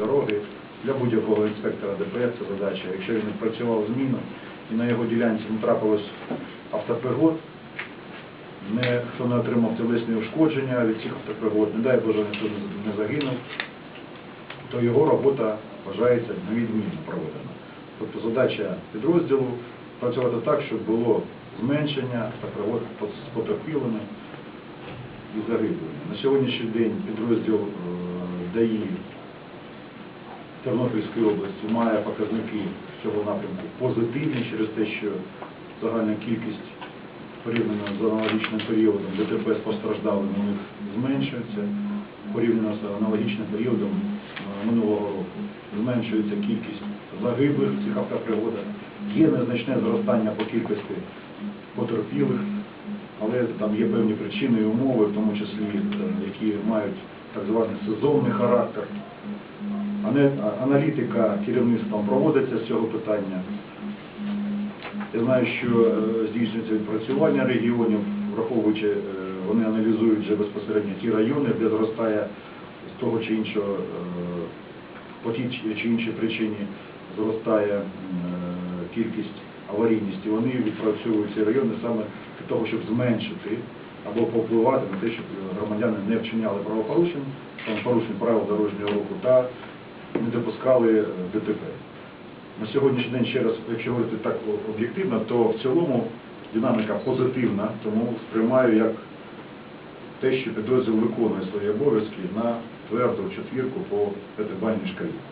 дороги. Для будь-якого інспектора ДПС це задача. Якщо він не працював зміну і на його ділянці не трапилось автопригод, не, хто не отримав тілесні ушкодження від цих автопригод, не дай Боже, ніхто не- загинув, то його робота вважається невідмінно проведена. Тобто задача підрозділу працювати так, щоб було зменшення автопригод з потерпілими і загиблими. На сьогоднішній день підрозділ е, ДАІ Тернопільської області має показники цього напрямку позитивні через те, що загальна кількість порівняно з аналогічним періодом ДТП з постраждалими у них зменшується, порівняно з аналогічним періодом е, минулого року. Зменшується кількість загиблих в цих автопригодах. Є незначне зростання по кількості потерпілих, але там є певні причини і умови, в тому числі, е, які мають так званий сезонний характер. Аналітика керівництвом проводиться з цього питання. Я знаю, що е, здійснюється відпрацювання регіонів, враховуючи, е, вони аналізують вже безпосередньо ті райони, де зростає з того чи іншого, е, по тій чи- іншій причині зростає кількість аварійність, і вони відпрацьовують ці райони саме для того, щоб зменшити або повпливати на те, щоб громадяни не вчиняли правопорушень, порушень правил дорожнього руху та не допускали е, ДТП. На сьогоднішній день, ще раз, якщо говорити так об'єктивно, то в цілому динаміка позитивна, тому сприймаю як те, що підрозділ виконує свої обов'язки на тверду четвірку по п'ятибальній шкалі.